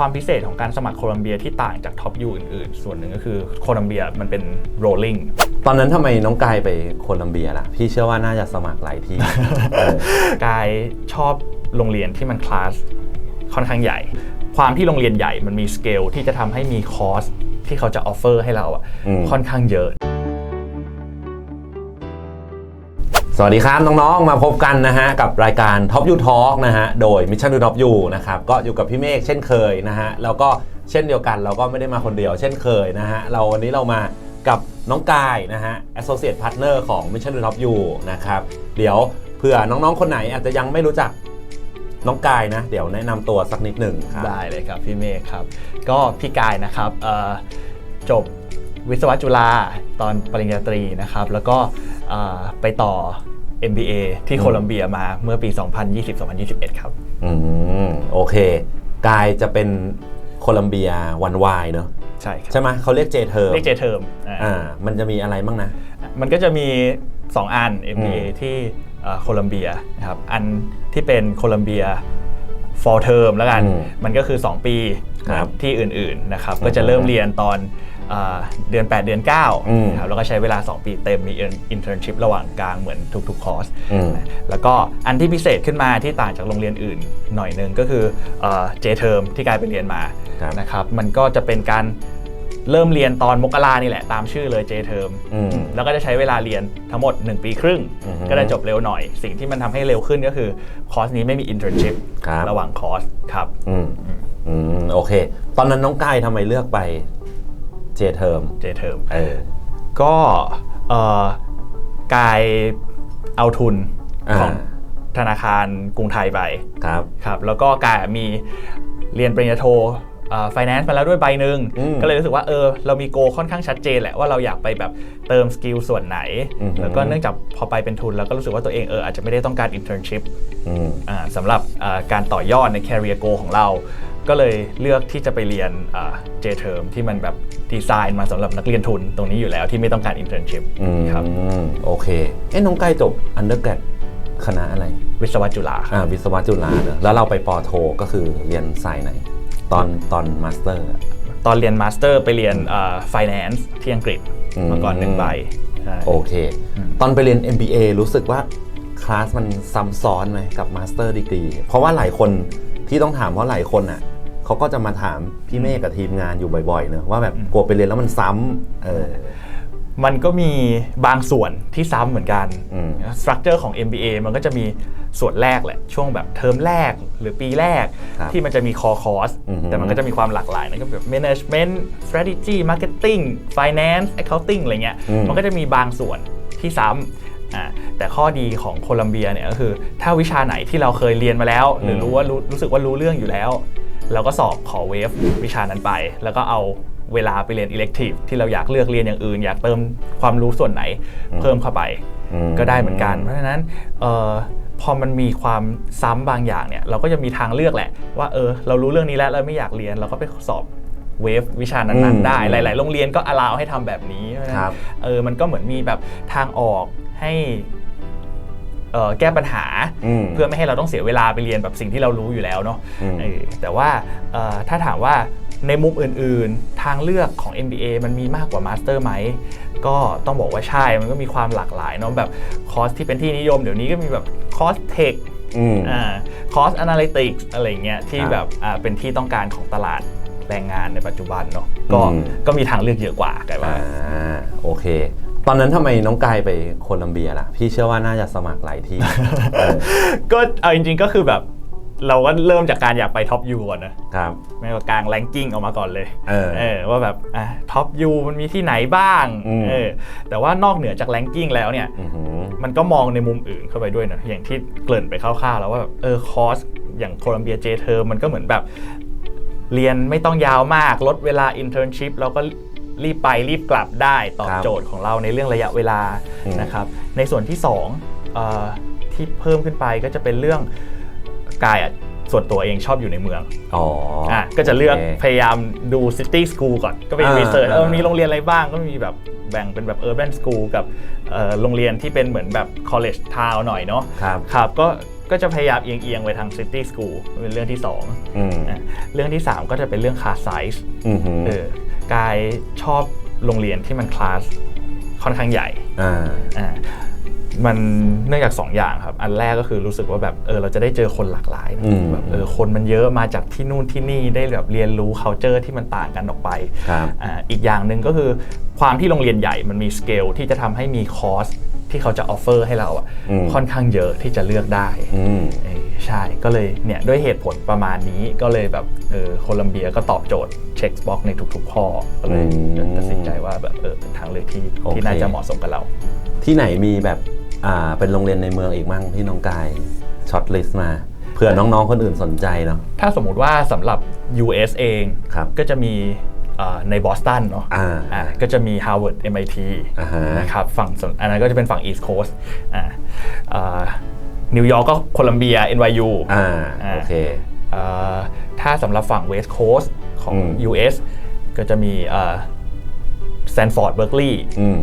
ความพิเศษของการสมัครโคลัมเบียที่ต่างจากท็อปยูอื่นๆ ส่วนหนึ่งก็คือโคลัมเบียมันเป็น rolling ตอนนั้นทำไมน้องกายไปโคลัมเบียล่ะ พี่เชื่อว่าน่าจะสมัครหลายที่เออกายชอบโรงเรียนที่มันคลาสค่อนข้างใหญ่ ความที่โรงเรียนใหญ่มันมีสเกลที่จะทำให้มีคอร์สที่เขาจะออฟเฟอร์ให้เราอะค่อนข้างเยอะ สวัสดีครับ น้องๆ มาพบกันนะฮะ กับรายการ Top You Talk นะฮะ โดย Mission to Top You นะครับ ก็อยู่กับพี่เมฆเช่นเคยนะฮะ แล้วก็เช่นเดียวกันเราก็ไม่ได้มาคนเดียวเช่นเคยนะฮะ เราวันนี้เรามากับน้องกายนะฮะ Associate Partner ของ Mission to Top You นะครับ เดี๋ยวเผื่อน้องๆ คนไหนอาจจะยังไม่รู้จักน้องกายนะ เดี๋ยวแนะนำตัวสักนิดหนึ่งครับได้เลยครับพี่เมฆครับ ก็พี่กายนะครับจบวิศวะจุฬาตอนปริญญาตรีนะครับ แล้วก็ ไปต่อ MBA ที่โคลัมเบียมาเมื่อปี 2020-2021 ครับ อืม โอเค กายจะเป็นโคลัมเบียวันวายเนอะใช่ครับใช่ไหมเขาเรียกเจเทอร์เรียกเจเทอมอ่าอ่ามันจะมีอะไรบ้างนะ มันก็จะมี 2 อัน MBA อืมที่เอ่อโคลัมเบียนะครับอันที่เป็นโคลัมเบีย for term แล้วกันอืมมันก็คือ 2 ปีครับที่อื่นๆนะครับอืมก็จะเริ่มเรียนตอน เอ่อเดือน 8 เดือนอืม9นะครับแล้วก็ใช้เวลา 2 ปีเต็มมี internship ระหว่างกลางเหมือนทุกๆคอร์สอืมแล้วก็อันที่พิเศษขึ้นมาที่ต่างจากโรงเรียนอื่นหน่อยหนึ่งก็คือเจเทอมที่กลายไปเรียนมาครับนะครับมันก็จะเป็นการเริ่มเรียนตอนมกรานี่แหละตามชื่อเลยเจเทอมอืมแล้วก็จะใช้เวลาเรียนทั้งหมด 1 ปีครึ่งอือฮึก็ได้จบเร็วหน่อย สิ่งที่มันทำให้เร็วขึ้นก็คือคอร์สนี้ไม่มี internship ครับระหว่างคอร์สครับอืมอืมโอเค ตอนนั้นน้องกายทำไมเลือกไป เจเทอมเจเทอมเออก็เอ่อกายเอาทุนอ่าของธนาคารกรุงไทยไปครับครับ แล้วก็กายมีเรียนปริญญาโทไฟแนนซ์มาแล้วด้วยใบหนึ่งอืมก็เลยรู้สึกว่าเออเรามีโกค่อนข้างชัดเจนแหละว่าเราอยากไปแบบเติมสกิลส่วนไหนอือฮึแล้วก็เนื่องจากพอไปเป็นทุน แล้วก็รู้สึกว่าตัวเองเอออาจจะไม่ได้ต้องการ internship อืมอ่าสำหรับอ่าการต่อยอดใน career goal ของเรา ก็เลยเลือกที่จะไปเรียนอ่า J term ที่มันแบบดีไซน์มาสำหรับนักเรียนทุนตรงนี้อยู่แล้วที่ไม่ต้องการ internship อืมครับโอเค เอ้น้องกายจบอันเดอร์แกรดคณะอะไร วิศวะจุฬาครับอ่าวิศวะจุฬาเนอะแล้วเราไปปอโทก็คือเรียนสายไหน ตอนตอนมาสเตอร์ตอนเรียนมาสเตอร์ไปเรียนอ่า finance ที่อังกฤษอืมมาก่อนหนึ่งใบใช่โอเคอืมตอนไปเรียน MBA รู้สึกว่าคลาสมันซ้ำซ้อนไหมกับมาสเตอร์ดีกรีเพราะว่าหลายคนที่ต้องถามเพราะหลายคนอะ เขาก็จะมาถามพี่เมฆกับทีมงานอยู่บ่อยๆเนอะว่าแบบกลัวไปเรียนแล้วมันซ้ำเออมันก็มีบางส่วนที่ซ้ำเหมือนกันอืมสตรัคเจอร์ของ MBA มันก็จะมีส่วนแรกแหละ ช่วงแบบเทอมแรกหรือปีแรกครับที่มันจะมี core course อือฮึแต่มันก็จะมีความหลากหลายนะก็แบบ management strategy marketing finance accounting อะไรเงี้ยอืมมันก็จะมีบางส่วนที่ซ้ำอ่าแต่ข้อดีของโคลัมเบียเนี่ยก็คือ ถ้าวิชาไหนที่เราเคยเรียนมาแล้ว หรือรู้ว่ารู้รู้สึกว่ารู้เรื่องอยู่แล้ว เราก็สอบขอเวฟวิชานั้นไป แล้วก็เอาเวลาไปเรียน elective ที่เราอยากเลือกเรียนอย่างอื่น อยากเติมความรู้ส่วนไหนเพิ่มเข้าไปอืมก็ได้เหมือนกัน เพราะฉะนั้นเออพอมันมีความซ้ำบางอย่างเนี่ยเราก็จะมีทางเลือกแหละ ว่าเออเรารู้เรื่องนี้แล้วเราไม่อยากเรียนเราก็ไปสอบเวฟวิชานั้นอืมๆได้ หลาย ๆ โรงเรียนก็อลาวให้ทำแบบนี้เพราะฉะนั้นครับเออมันก็เหมือนมีแบบทางออกให้เอ่อ แก้ปัญหาอืมเพื่อไม่ให้เราต้องเสียเวลาไปเรียนแบบสิ่งที่เรารู้อยู่แล้วเนาะอืมเออแต่ว่าเอ่อถ้าถามว่าในมุมอื่นๆ ทางเลือกของ MBA มันมีมากกว่ามาสเตอร์ไหมก็ต้องบอกว่าใช่มันก็มีความหลากหลายเนาะแบบคอร์สที่เป็นที่นิยมเดี๋ยวนี้ก็มีแบบคอร์สเทคอืมอ่าคอร์สแอนาลิติกส์อะไรเงี้ยที่ครับแบบอ่าเป็นที่ต้องการของตลาดแรงงานในปัจจุบันเนาะก็อืมก็มีทางเลือกเยอะกว่าไกว่าอ่าโอเค ตอนนั้นทำไมน้องกายไปโคลัมเบียล่ะ พี่เชื่อว่าน่าจะสมัครหลายที่ เออก็เอาจริงๆก็คือแบบ เราก็เริ่มจากการอยากไปท็อปยูก่อนนะครับไม่ว่ากลางแรงกิ้งออกมาก่อนเลยเออว่าแบบอะท็อปยูมันมีที่ไหนบ้างอืม เออแต่ว่านอกเหนือจากแรงกิ้งแล้วเนี่ย อือหือ มันก็มองในมุมอื่นเข้าไปด้วยนะอย่างที่เกริ่นไปคร่าวๆแล้วว่าแบบเออคอร์สอย่างโคลัมเบียเจเทอร์มันก็เหมือนแบบ เรียนไม่ต้องยาวมาก ลดเวลาอินเทอร์นชิพเราก็ รีบไปรีบกลับได้ตอบครับโจทย์ของเราในเรื่องระยะเวลาอืม นะครับ ในส่วนที่2เอ่อที่เพิ่มขึ้นไปก็จะเป็นเรื่องกายอะส่วนตัวเองชอบอยู่ในเมืองอ๋ออ่อะ ก็จะเลือกโคพยายามดูซิตี้สคูลก่อน ก็ไปอ่ารีเสิร์ชเอออ่ามี มีโรงเรียนอะไรบ้างก็มีแบบแบ่งเป็นแบบ urban school กับเอ่อโรงเรียนที่เป็นเหมือนแบบ college town หน่อยเนาะครับครับก็ก็จะพยายามเอียงๆไปทาง City School เป็นเรื่องที่สองอืมอะเรื่องที่สามก็จะเป็นเรื่อง class size อือหือ เออ กายชอบโรงเรียนที่มันคลาสค่อนข้างใหญ่อ่าอ่ามันเนื่องจากสองอย่างครับ อันแรกก็คือรู้สึกว่าแบบเออเราจะได้เจอคนหลากหลายนะอืมแบบเออคนมันเยอะมาจากที่นู่นที่นี่ได้แบบเรียนรู้ culture ที่มันต่างกันออกไปครับอ่าอีกอย่างหนึ่งก็คือความที่โรงเรียนใหญ่มันมีสเกลที่จะทำให้มีคอร์สที่เขาจะออฟเฟอร์ให้เราอะอืมค่อนข้างเยอะที่จะเลือกได้อืมเออ ใช่ก็เลยเนี่ยด้วยเหตุผลประมาณนี้ก็เลยแบบเออโคลัมเบียก็ตอบโจทย์เช็คบ็อกในทุกๆข้อก็เลยอืมตัดสินใจว่าแบบเออเป็นทางเลือกที่โอเคที่น่าจะเหมาะสมกับเรา ที่ไหนมีแบบอ่าเป็นโรงเรียนในเมืองอีกมั่งที่น้องกายช็อตลิสต์มาเผื่อน้องๆคนอื่นสนใจเนาะถ้าสมมุติว่าสำหรับ US เองครับก็จะมีเอ่อในบอสตันเนาะอ่าอ่าก็จะมี Harvard MIT อ่าฮะนะครับฝั่งส่วนอันนั้นก็จะเป็นฝั่ง East Coast อ่าอ่า นิวยอร์กก็โคลัมเบีย NYU อ่าอ่าโอเคเอ่อถ้าสำหรับฝั่ง West Coast ของอืม US ก็จะมีแซนฟอร์ดเบิร์กลีย์อืม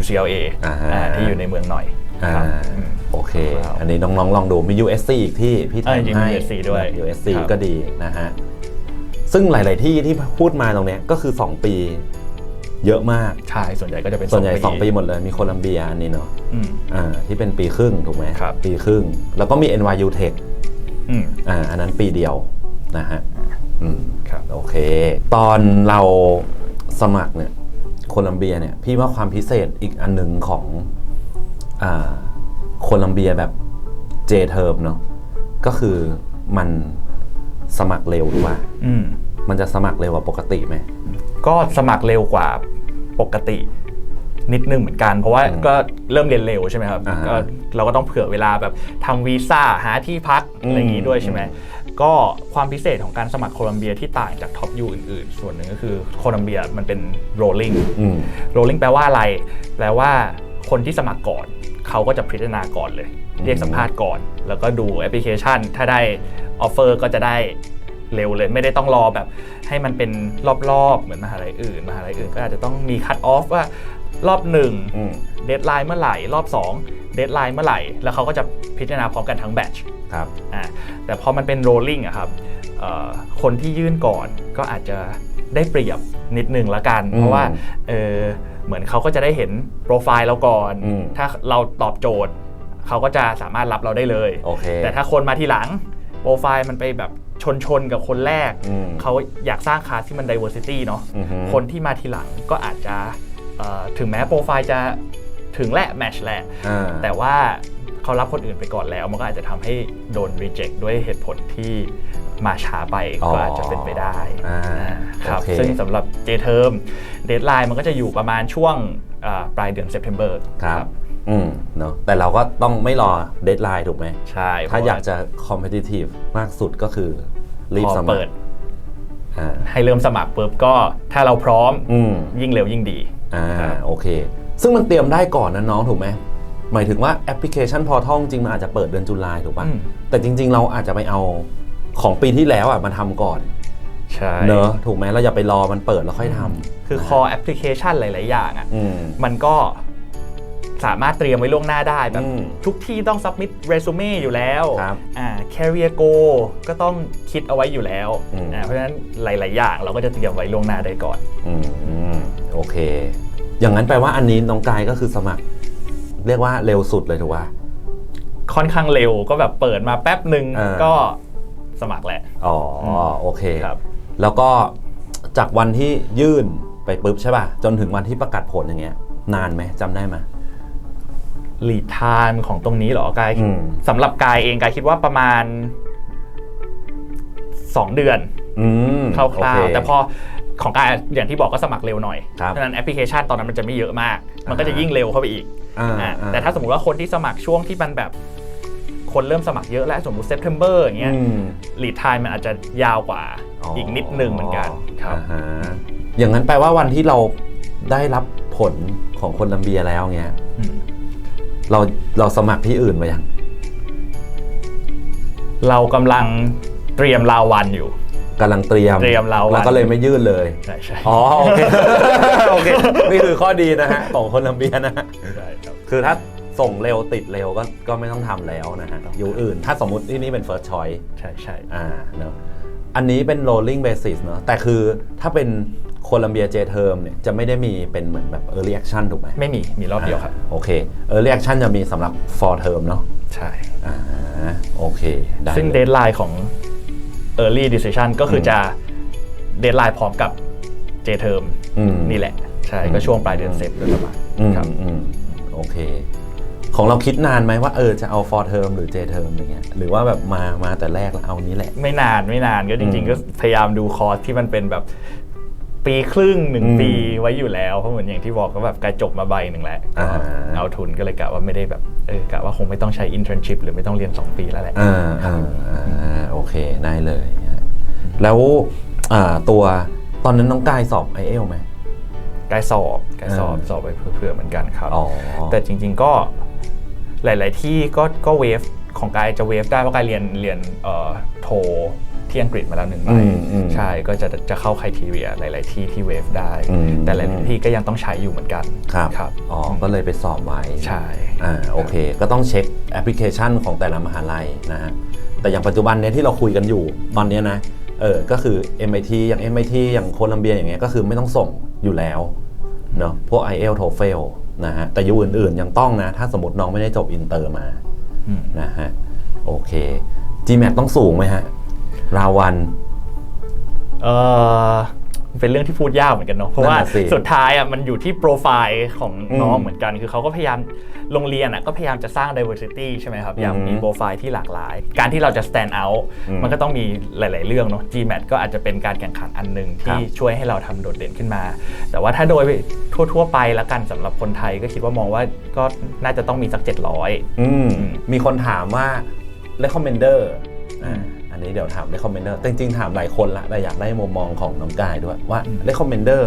UCLA อ่าฮะอ่าที่อยู่ในเมืองหน่อยอ่าครับอืมโอเคครับอันนี้น้องๆลองดูมี USC อีกที่พี่เออทำจริงๆมีให้ USC ด้วย USC ครับก็ดีนะฮะ ซึ่งหลาย ๆ ที่ที่พูดมาตรงเนี้ยก็คือ 2 ปี เยอะมาก ใช่ ส่วนใหญ่ก็จะเป็นส่วนใหญ่สอง2ปีหมดเลย มีโคลัมเบียอันนี้เนาะอืมอ่าที่เป็นปีครึ่งถูกไหมครับปีครึ่ง แล้วก็มี NYU Tech อืมอ่าอันนั้นปีเดียวนะฮะอืมครับโอเค ตอนเราสมัครเนี่ยโคลัมเบียเนี่ยพี่ว่าความพิเศษอีกอันหนึ่งของอ่าโคลัมเบียแบบเจเทอมเนาะก็คือมันสมัครเร็วหรือว่าอืมมันจะสมัครเร็วกว่าปกติไหมก็สมัครเร็วกว่า ปกตินิดนึงเหมือนกัน เพราะว่าอืมก็เริ่มเรียนเร็วใช่ไหมครับอ่าฮะก็เราก็ต้องเผื่อเวลาแบบทำวีซ่าหาที่พักอืมอะไรอย่างนี้ด้วยใช่ไหมก็ความพิเศษของการสมัครโคลัมเบียที่ต่างจากท็อปยูอื่นๆ ส่วนหนึ่งก็คือโคลัมเบียมันเป็น rolling อืม rolling แปลว่าอะไร แปลว่าคนที่สมัครก่อนเขาก็จะพิจารณาก่อนเลย เรียกสัมภาษณ์ก่อน แล้วก็ดูแอปพลิเคชัน ถ้าได้ออฟเฟอร์ก็จะได้ เร็วเลย ไม่ได้ต้องรอแบบให้มันเป็นรอบๆ เหมือนมหาลัยอื่น มหาลัยอื่นก็อาจจะต้องมีคั t ออฟว่ารอบหนึ่งอืมเดทไลน์เมื่อไหร่รอบ2เดทไลน์เมื่อไหร่ แล้วเขาก็จะพิจารณาพร้อมกันทั้งแบตชครับ อ่าแต่พอมันเป็น rolling อะครับเอ่อคนที่ยื่นก่อนก็อาจจะได้เปรียบนิดนึงละกัน อืมเพราะว่าเออเหมือนเขาก็จะได้เห็นโปรไฟล์เราก่อน อืม ถ้าเราตอบโจทย์ เขาก็จะสามารถรับเราได้เลย โอเค แต่ถ้าคนมาทีหลังโปรไฟล์มันไปแบบ ชนชนๆกับคนแรกอืมเขาอยากสร้างคลาสที่มัน diversity เนาะอือฮึคนที่มาทีหลังก็อาจจะเอ่อถึงแม้โปรไฟล์จะถึงแหละแมชแหละอ่าแต่ว่าเขารับคนอื่นไปก่อนแล้ว มันก็อาจจะทำให้โดน reject ด้วยเหตุผลที่มาช้าไปอ๋อก็อาจจะเป็นไปได้อ่าอ่าครับโอเคซึ่งสำหรับ J term deadline มันก็จะอยู่ประมาณช่วงอ่าปลายเดือน September ครับ อืมเนาะแต่เราก็ต้องไม่รอเดทไลน์ถูกไหม ใช่ถ้าเพระอยากจะ competitive มากสุดก็คือรีบพอสมัคเปิดรอ่าให้เริ่มสมัครปุ๊บก็ถ้าเราพร้อมอืมยิ่งเร็วยิ่งดี อ่าครับโอเค ซึ่งมันเตรียมได้ก่อนนะน้องถูกไหมหมายถึงว่าแอปพลิเคชันพอท่องจริงมันอาจจะเปิดเดือนตุลาถูกป่ะอืมแต่จริง ๆ เราอาจจะไปเอาของปีที่แล้วอะมาทำก่อนใช่เนอะถูกไหมเราอย่าไปรอมันเปิดแล้วค่อยทำคือ core application หลาย ๆ อย่างอะอืมมันก็ สามารถเตรียมไว้ล่วงหน้าได้แบบอืมทุกที่ต้อง submit resume อยู่แล้วครับอ่า career go ก็ต้องคิดเอาไว้อยู่แล้วอืมอ่าเพราะฉะนั้นหลาย ๆ อย่างเราก็จะเตรียมไว้ล่วงหน้าได้ก่อนอืมโอเค อย่างนั้นแปลว่าอันนี้น้องกายก็คือสมัคร เรียกว่าเร็วสุดเลยถูกป่ะค่อนข้างเร็วก็แบบเปิดมาแป๊บหนึ่งอ่าก็สมัครแหละอ๋ออมโอเคครับ แล้วก็จากวันที่ยื่นไปปุ๊บใช่ป่ะจนถึงวันที่ประกาศผลอย่างเงี้ยนานไหมจำได้ไหม lead time ของตรงนี้เหรอกายอืม สำหรับกายเองกายคิดว่าประมาณ2เดือน อืมคร่าโอวเค ๆแต่พอของกายอย่างที่บอกก็สมัครเร็วหน่อยครับเพราะฉะนั้นแอปพลิเคชันตอนนั้นมันจะไม่เยอะมาก มันก็จะอ่ายิ่ยิ่งเร็วเข้าไปอีกอ่าอ่าอ่แต่ถ้าสมมติว่าคนที่สมัครช่วงที่มันแบบ คนเริ่มสมัครเยอะแล้วสมมติเซ p เทมเบอร์อย่างเงี้ยอืมลีดไทม์มันอาจจะยาวกว่าอีกนิดนึงเหมือนกันครับ อ่าฮะอย่างนั้นแปลว่าวันที่เราได้รับผลของคนลัมเบียแล้วเงี้ยอืม เราเราสมัครที่อื่นมายัง เรากำลังเตรียมลาวันอยู่ กำลังเตรียมเตรียมเราแล้วก็เลยไม่ยื่นเลย ใช่ใช่อ๋อโอเค โอเค นี่คือข้อดีนะฮะของคนลัมเบียนะฮะ ใช่ครับ คือถ้าส่งเร็วติดเร็วก็ก็ไม่ต้องทำแล้วนะฮะ อยู่อื่น ถ้าสมมติที่นี่เป็น first choice ใช่ใช่อ่าเนอะอันนี้เป็น rolling basis เนอะแต่คือถ้าเป็น โคลัมเบียเจเทอมเนี่ยจะไม่ได้มีเป็นเหมือนแบบ early action ถูกไหมไม่มีมีรอบเดียวครับาโอเค early action จะมีสำหรับ for term เนาะใช่อ่าโอเค ได้ซึ่งเลยเด d ไลน์ของ early decision ก็คืออมจะเด d ไลน์พร้อมกับ J term อืมนี่แหละ ใช่ก็ช่วงปลายเดือนเซฟโดยประมาณอืมครับอืมโอเค ของเราคิดนานไหมว่าเออจะเอา for term หรือ j term อะไรเงี้ยหรือว่าแบบมามาแต่แรกแล้วเอานี้แหละ ไม่นานไม่นานก็จริงอืมๆก็พยายามดูคอร์สที่มันเป็นแบบ ปีครึ่งหนึ่งอืมปีไว้อยู่แล้วเพราะเหมือนอย่างที่บอกก็แบบใกล้จบมาใบหนึ่งแล้วอ่าก็เอาทุนก็เลยกะว่าไม่ได้แบบเออกะว่าคงไม่ต้องใช้ internship หรือไม่ต้องเรียน 2 ปีแล้วแหละอ่าอ่าอ่าโอเคได้เลยฮะแล้วอ่าตัวตอนนั้นน้องกายสอบ i อเอลไหมใกล้สอบใกล้สอบเออสอบไปเพื่อๆเหมือนกันครับอ๋อแต่จริง ๆก็หลาย ๆ ที่ก็ก็เวฟของกายจะเวฟได้เพราะกายเรียนเรียนเอ่อโท ที่อังกฤษมาแล้วหนึ่งใบอืมอืมใช่ก็จะจะเข้าค r i ทีเรียหลาย ๆ ที่ที่เวฟได้อืมแต่หลายๆที่ก็ยังต้องใช้อยู่เหมือนกันครับครับอ๋อก็เลยไปสอบไว้ใช่อ่าโอเค ก็ต้องเช็คแอปพลิเคชันของแต่ละมหาลัยนะฮะแต่อย่างปัจจุบันเนี้ยที่เราคุยกันอยู่ตอนเนี้ยนะเออก็คือ MIT อย่าง MIT อย่างโคลัมเบียอย่างเงี้ยก็คือไม่ต้องส่งอยู่แล้วเนาะพวก IELTS TOEFL นะฮะแต่อยูอื่น ๆ ยังต้องนะ ถ้าสมมติน้องไม่ได้จบอินเตอร์มาอืมนะฮะโอเค GMAT ต้องสูงไหมฮะ ราวัน เออเป็นเรื่องที่พูดยากเหมือนกันเนาะเพราะว่านั่นน่ะสิสุดท้ายอะมันอยู่ที่โปรไฟล์ของน้องอืมเหมือนกัน คือเขาก็พยายามโรงเรียนอะก็พยายามจะสร้าง diversity ใช่ไหมครับ อย่างอืมมีโปรไฟล์ที่หลากหลาย การที่เราจะ stand out อืมมันก็ต้องมีหลาย ๆ เรื่องเนาะ GMAT ก็อาจจะเป็นการแข่งขันอันหนึ่งครัที่บช่วยให้เราทำโดดเด่นขึ้นมา แต่ว่าถ้าโดยทั่ว ๆ ไปแล้วกันสำหรับคนไทยก็คิดว่ามองว่าก็น่าจะต้องมีสัก700 อืมอืมมีคนถามว่า recommender อือ่ามอั นนี้เดี๋ยวถาม recommender แต่จริงๆถามหลายคนละแต่อยากได้มุมมองของน้องกายด้วยว่าอืม recommender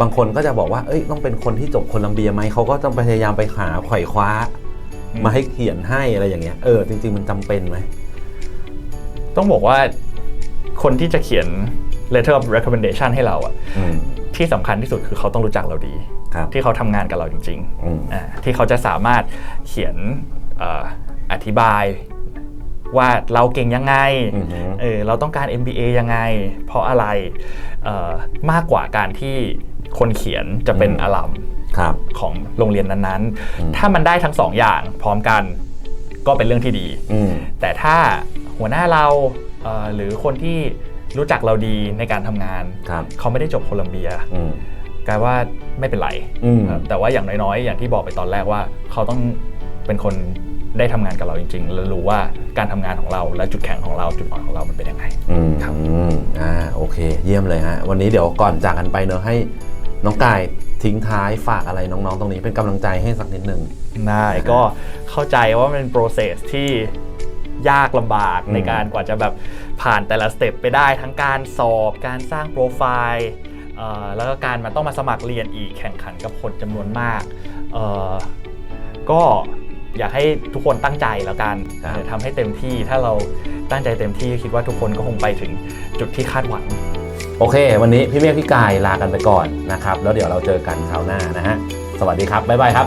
บางคนก็จะบอกว่า เอ้ย ต้องเป็นคนที่จบโคลัมเบียไหม เขาก็ต้องพยายามไปหาไขว่คว้า มาให้เขียนให้อะไรอย่างเงี้ย เออ จริง ๆ มันจำเป็นไหม ต้องบอกว่าคนที่จะเขียน letter of recommendation ให้เราอะอืมที่สำคัญที่สุดคือเขาต้องรู้จักเราดีครับที่เขาทำงานกับเราจริงอืมๆอ่าที่เขาจะสามารถเขียนเอ่ออธิบาย ว่าเราเก่งยังไงอือฮึเออเราต้องการ MBA ยังไง เพราะอะไรเอ่อมากกว่าการที่คนเขียนจะเป็นอืมอลัมครับของโรงเรียนนั้นอืมๆถ้ามันได้ทั้งสองอย่างพร้อมกันก็เป็นเรื่องที่ดีอืมแต่ถ้าหัวหน้าเราเอ่อหรือคนที่รู้จักเราดีในการทำงานครับเขาไม่ได้จบโคลัมเบียอืมกลายว่าไม่เป็นไรอืมครับแต่ว่าอย่างน้อยๆ อย่างที่บอกไปตอนแรกว่า เขาต้องเป็นคน ได้ทำงานกับเราจริง ๆ แล้วรู้ว่าการทำงานของเราและจุดแข็งของเราจุดอ่อนของเรามันเป็นยังไงอืมครับอืมอ่าโอเค เยี่ยมเลยฮะวันนี้เดี๋ยวก่อนจากกันไปเนอะให้น้องกายทิ้งท้ายฝากอะไรน้องๆ ตรงนี้เป็นกำลังใจให้สักนิดนึงได้ก็เข้าใจว่ามันเป็น process ที่ยากลำบากอืมในการกว่าจะแบบผ่านแต่ละสเต็ปไปได้ทั้งการสอบการสร้างโปรไฟล์เอ่อแล้วก็การมาต้องมาสมัครเรียนอีกแข่งขันกับคนจำนวนมากเอ่อก็ อยากให้ทุกคนตั้งใจแล้วกันครับเออทำให้เต็มที่ถ้าเราตั้งใจเต็มที่คิดว่าทุกคนก็คงไปถึงจุดที่คาดหวัง โอเค วันนี้พี่เมฆพี่กายลากันไปก่อนนะครับ แล้วเดี๋ยวเราเจอกันคราวหน้านะฮะสวัสดีครับบ๊ายบายครับ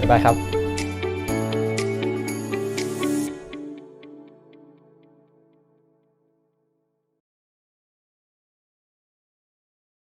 บ๊ายบายครับ